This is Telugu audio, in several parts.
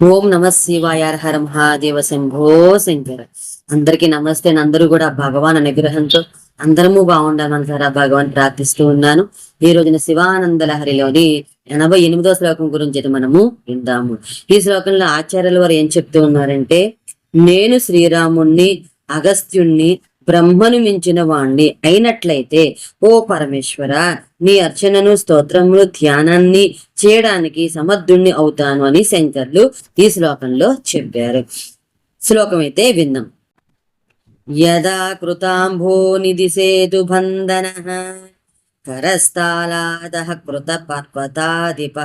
ఓం నమ శివాయ హర మహాదేవ శంభో శంకర. అందరికి నమస్తే అందరూ కూడా భగవాన్ అనుగ్రహంతో అందరము బాగుండాలని సార్ ఆ భగవాన్ ప్రార్థిస్తూ ఉన్నాను. ఈ రోజున శివానంద లహరిలోని ఎనభై ఎనిమిదో శ్లోకం గురించి అయితే మనము విందాము. ఈ శ్లోకంలో ఆచార్యుల వారు ఏం చెప్తూ ఉన్నారంటే నేను శ్రీరాముణ్ణి అగస్త్యుణ్ణి బ్రహ్మను మించిన వాణ్ణి అయినట్లయితే ఓ పరమేశ్వర నీ అర్చనను స్తోత్రములు ధ్యానాన్ని చేయడానికి సమర్థుణ్ణి అవుతాను అని శంకర్లు ఈ శ్లోకంలో చెప్పారు. శ్లోకం అయితే విందాం యదా కృతాంభో నిధి సేతు బంధన కరస్థాలాద కృత పర్వతాదిప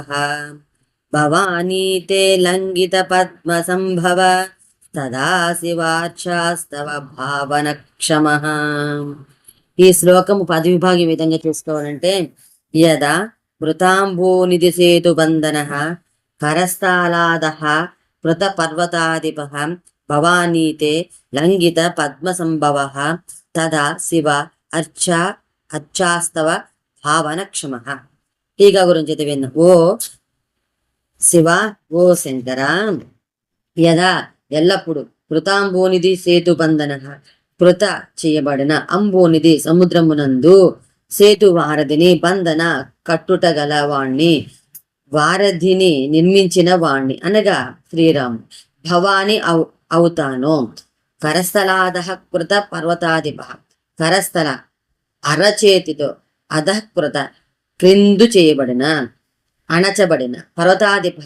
భవానీ తే లంఘిత పద్మ సంభవ తదాశివార్చాస్తవ భావన క్షమ ఈ శ్లోకము పదవిభాగం ఈ విధంగా చేసుకోవాలంటే యదా మృతాంబోనిధి సేతు బంధన కరస్థాలాద కృత పర్వతాదిప భవానీతే లంఘిత పద్మ సంభవ తదా శివ అర్చ అర్చాస్తవ భావన క్షమ టీకా గురించి అయితే ఓ శివ ఓ శంకర యదా ఎల్లప్పుడూ కృతాంబోనిది సేతు బంధన కృత చేయబడిన అంబోనిది సముద్రమునందు సేతు వారధిని బంధన కట్టుట గల వాణ్ణి వారధిని నిర్మించిన వాణ్ణి అనగా శ్రీరాము భవాని అవు అవుతాను. కరస్థలాద కృత పర్వతాదిప కరస్థల అరచేతితో అధకృత క్రిందు చేయబడిన అణచబడిన పర్వతాదిప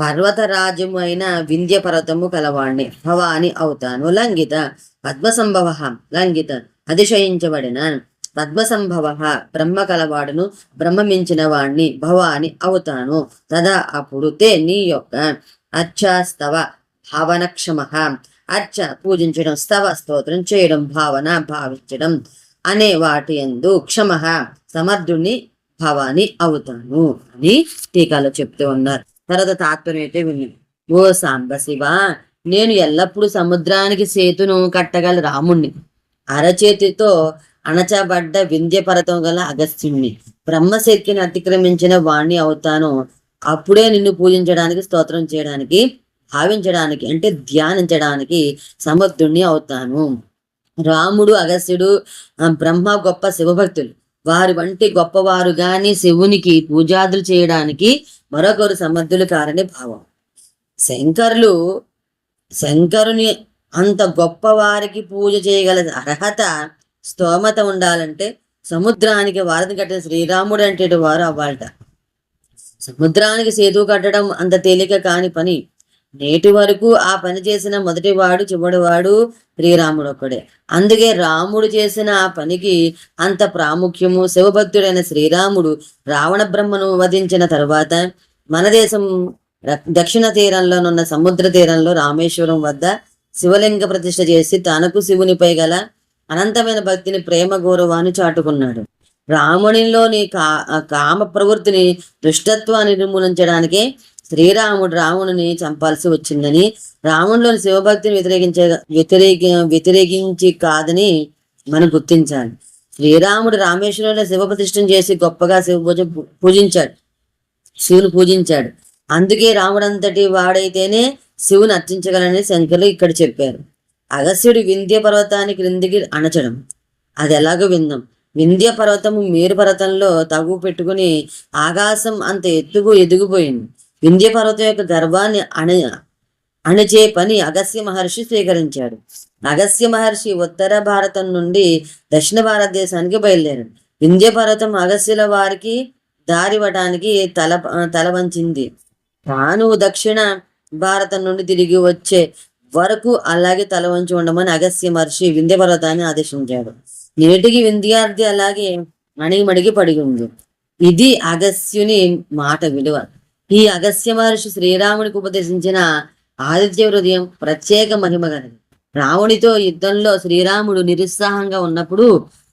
పర్వతరాజ్యము అయిన వింధ్య పర్వతము కలవాణ్ణి. భవాని అవుతాను. లంఘిత. పద్మసంభవ. లంఘిత. అతిశయించబడిన పద్మసంభవ. బ్రహ్మ కలవాడును. బ్రహ్మమించిన వాణ్ణి భవాని అవుతాను. తదా అప్పుడు తే నీ యొక్క అర్చాస్తవ భావనక్షమ. అర్చ పూజించడం స్తవ స్తోత్రం చేయడం భావన భావించడం అనే వాటి ఎందు క్షమ. సమర్థుని భవాని అవుతాను అని టీకాలో చెప్తూ ఉన్నారు. తర్వాత తాత్పర్యం అయితే ఓ సాంబశివ నేను ఎల్లప్పుడూ సముద్రానికి సేతును కట్టగల రాముణ్ణి. అరచేతితో అణచబడ్డ వింధ్యపరతం గల అగస్త్యుణ్ణి. బ్రహ్మశక్తిని అతిక్రమించిన వాణ్ణి అవుతాను. అప్పుడే నిన్ను పూజించడానికి స్తోత్రం చేయడానికి భావించడానికి అంటే ధ్యానించడానికి సమర్థుణ్ణి అవుతాను. రాముడు అగస్త్యుడు బ్రహ్మ గొప్ప శివభక్తులు. వారి వంటి గొప్పవారు గాని శివునికి పూజాదులు చేయడానికి మరొకరు సమర్థులు కారని భావం. శంకరులు శంకరుని అంత గొప్పవారికి పూజ చేయగల అర్హత స్తోమత ఉండాలంటే సముద్రానికి వారధి కట్టిన శ్రీరాముడు అంటే వారు అవ్వాలట. సముద్రానికి సేతు కట్టడం అంత తేలిక కాని పని నేటి వరకు ఆ పని చేసిన మొదటివాడు చివడివాడు శ్రీరాముడు ఒక్కడే. అందుకే రాముడు చేసిన ఆ పనికి అంత ప్రాముఖ్యము శివభక్తుడైన శ్రీరాముడు రావణ బ్రహ్మను వధించిన తరువాత మన దేశం దక్షిణ తీరంలోనున్న సముద్ర తీరంలో రామేశ్వరం వద్ద శివలింగ ప్రతిష్ఠ చేసి తనకు శివునిపై గల అనంతమైన భక్తిని ప్రేమ గౌరవాన్ని చాటుకున్నాడు. రామునిలోని కా కామ ప్రవృత్తిని దుష్టత్వాన్ని నిర్మూలించడానికే శ్రీరాముడు రావణుని చంపాల్సి వచ్చిందని రావణులోని శివభక్తిని వ్యతిరేకించే వ్యతిరేక వ్యతిరేకించి కాదని మనం గుర్తించాలి. శ్రీరాముడు రామేశ్వరంలో శివ ప్రతిష్టం చేసి గొప్పగా శివ పూజ పూజించాడు. శివుని పూజించాడు. అందుకే రాముడంతటి వాడైతేనే శివుని అర్చించగలని శంకర్లు ఇక్కడ చెప్పారు. అగస్యుడు వింధ్య పర్వతాన్ని క్రిందికి అణచడం. అది ఎలాగో విందాం. వింధ్య పర్వతము మేరు పర్వతంలో తగు పెట్టుకుని ఆకాశం అంత ఎత్తుకు ఎదిగిపోయింది. వింధ్యపర్వతం యొక్క గర్వాన్ని అణ అణిచే పని అగస్య మహర్షి స్వీకరించాడు. అగస్య మహర్షి ఉత్తర భారతం నుండి దక్షిణ భారతదేశానికి బయలుదేరాడు. వింధ్యపర్వతం అగస్యుల వారికి దారివ్వటానికి తల తలవంచింది తాను దక్షిణ భారతం నుండి తిరిగి వచ్చే వరకు అలాగే తల వంచి ఉండమని అగస్య మహర్షి వింధ్య పర్వతాన్ని ఆదేశించాడు. నేటికి వింధ్యార్థి అలాగే మణిమణిగి పడి ఉంది. ఇది అగస్యుని మాట విలువ. ఈ అగస్య మహర్షి శ్రీరాముడికి ఉపదేశించిన ఆదిత్య హృదయం ప్రత్యేక మహిమ గలది రావణితో యుద్ధంలో శ్రీరాముడు నిరుత్సాహంగా ఉన్నప్పుడు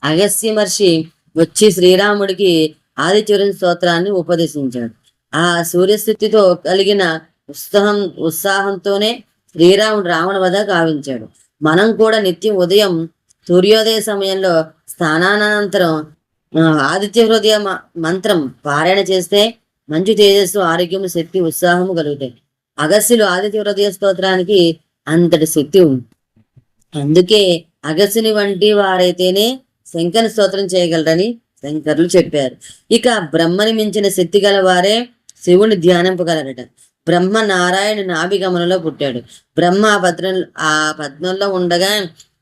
అగస్య మహర్షి వచ్చి శ్రీరాముడికి ఆదిత్య స్తోత్రాన్ని ఉపదేశించాడు. ఆ సూర్యస్థితితో కలిగిన ఉత్సాహం ఉత్సాహంతోనే శ్రీరాముడు రావణ వద్ద గావించాడు మనం కూడా నిత్యం ఉదయం సూర్యోదయ సమయంలో స్నానానంతరం ఆదిత్య హృదయ మంత్రం పారాయణ చేస్తే మంచి తేజస్సు ఆరోగ్యము శక్తి ఉత్సాహము కలుగుతాయి. అగస్సులు ఆదిత్య హృదయ స్తోత్రానికి అంతటి శక్తి ఉంది. అందుకే అగస్యుని వంటి వారైతేనే శంకర స్తోత్రం చేయగలరని శంకర్లు చెప్పారు. ఇక బ్రహ్మని మించిన శక్తి గల వారే శివుని ధ్యానింపగలరట. బ్రహ్మ నారాయణ నాభిగమనంలో పుట్టాడు. బ్రహ్మ ఆ పద్మ ఆ పద్మంలో ఉండగా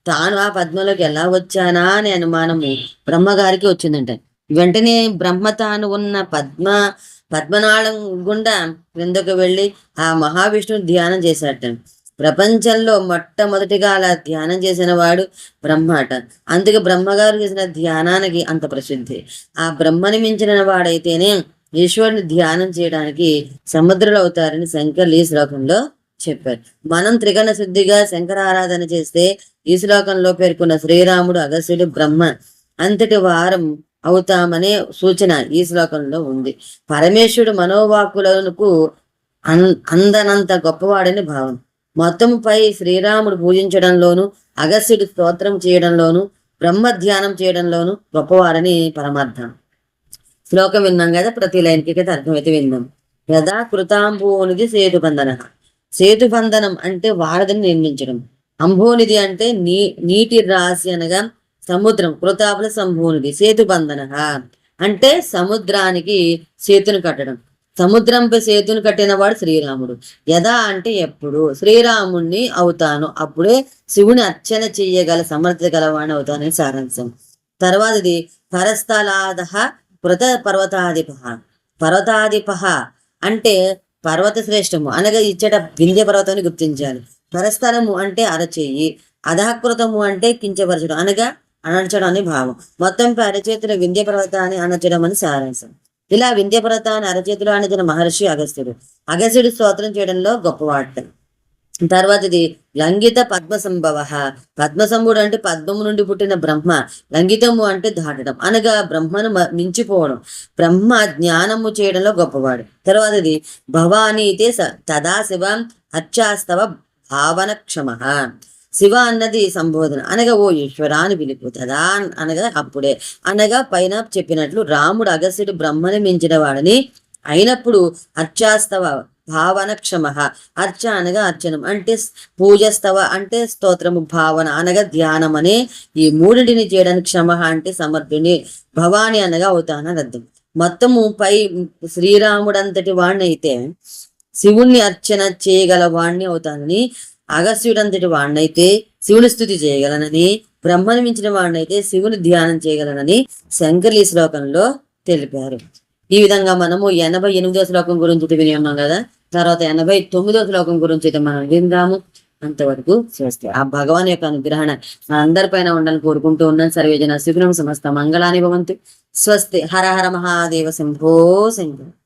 తాను ఆ పద్మంలోకి ఎలా వచ్చానా అనే అనుమానము బ్రహ్మగారికి వచ్చిందంట. వెంటనే బ్రహ్మ తాను ఉన్న పద్మ పద్మనాళం గుండా క్రిందకు వెళ్ళి ఆ మహావిష్ణువు ధ్యానం చేశాడట. ప్రపంచంలో మొట్టమొదటిగా అలా ధ్యానం చేసిన వాడు బ్రహ్మ అట అందుకే బ్రహ్మగారు చేసిన ధ్యానానికి అంత ప్రసిద్ధి. ఆ బ్రహ్మని మించిన వాడైతేనే ఈశ్వరుని ధ్యానం చేయడానికి సముద్రులు అవుతారని శంకర్లు ఈ శ్లోకంలో చెప్పారు. మనం త్రిగణ శుద్ధిగా శంకర ఆరాధన చేస్తే ఈ శ్లోకంలో పేర్కొన్న శ్రీరాముడు అగస్యుడు బ్రహ్మ అంతటి వారం అవుతామనే సూచన ఈ శ్లోకంలో ఉంది. పరమేశ్వరుడు మనోవాకులకు అన్ అందనంత గొప్పవాడని భావం. మొత్తంపై శ్రీరాముడు పూజించడంలోను అగస్యుడు స్తోత్రం చేయడంలోను బ్రహ్మ ధ్యానం చేయడంలోను గొప్పవారని పరమార్థం. శ్లోకం విన్నాం కదా ప్రతి లైన్కి అయితే అర్థమైతే విన్నాం. యథా కృతాంబోనిధి సేతుబంధన. సేతుబంధనం అంటే వారధిని నిర్మించడం. అంబోనిధి అంటే నీ నీటి రాశి అనగా సముద్రం కృతాపుల సేతు సేతుబంధన అంటే సముద్రానికి సేతును కట్టడం. సముద్రంపై సేతును కట్టిన వాడు శ్రీరాముడు. యథా అంటే ఎప్పుడు? శ్రీరాముణ్ణి అవుతాను. అప్పుడే శివుని అర్చన చెయ్యగల సమర్థత గలవాడిని అవుతానని సారాంశం. తర్వాతది పరస్థలాద కృత పర్వతాధిప పర్వతాధిప అంటే పర్వత శ్రేష్టము అనగా ఇచ్చట వింధ్య పర్వతాన్ని గుర్తించాలి. పరస్థలము అంటే అరచేయి. అధకృతము అంటే కించపరచడం. అనగా అణచడం అని భావం. మొత్తం అరచేతుల వింధ్య పర్వతాన్ని అణచడం అని సారాంశం. ఇలా వింధ్య పర్వతాన్ని అరచేతిలో అణచిన మహర్షి అగస్త్యుడు. అగస్త్యుడు స్తోత్రం చేయడంలో గొప్పవాట తర్వాతది లంగిత పద్మసంభవ. పద్మసంభుడు అంటే పద్మము నుండి పుట్టిన బ్రహ్మ. లంగితము అంటే దాటడం. అనగా బ్రహ్మను మ- మించిపోవడం. బ్రహ్మ జ్ఞానము చేయడంలో గొప్పవాడు. తర్వాతది భవానీతే స తదా శివ అర్చాస్తవ భావన క్షమ. శివ అన్నది సంబోధన. అనగా ఓ ఈశ్వర అని పిలుపు తదా అనగా అప్పుడే. అనగా పైన చెప్పినట్లు రాముడు అగస్యుడు బ్రహ్మను మించిన వాడని అయినప్పుడు అర్చాస్తవ భావన క్షమ. అర్చ అనగా అర్చనం అంటే పూజస్తవ అంటే స్తోత్రము భావన అనగా ధ్యానం అనే ఈ మూడింటిని చేయడానికి క్షమ అంటే సమర్థుని భవాని అనగా అవుతానని అర్థం. మొత్తము పై శ్రీరాముడంతటి వాణ్ణైతే శివుణ్ణి అర్చన చేయగల వాణ్ణి అవుతానని అగస్యుడంతటి వాణ్ణైతే శివుని స్థుతి చేయగలనని బ్రహ్మను మించిన వాడినైతే శివుని ధ్యానం చేయగలనని శంకర్లు ఈ శ్లోకంలో తెలిపారు. ఈ విధంగా మనము ఎనభై ఎనిమిదో శ్లోకం గురించి విని ఉన్నాం కదా? తర్వాత ఎనభై తొమ్మిదో శ్లోకం గురించి అయితే మనం విందాము. అంతవరకు చేస్తే ఆ భగవాన్ యొక్క అనుగ్రహణ అందరిపైన ఉండాలని కోరుకుంటూ ఉన్నాను సర్వేజన శిఖరం సమస్త మంగళాని భవంతు. స్వస్తి. హర హర మహాదేవ శంభో శంకర్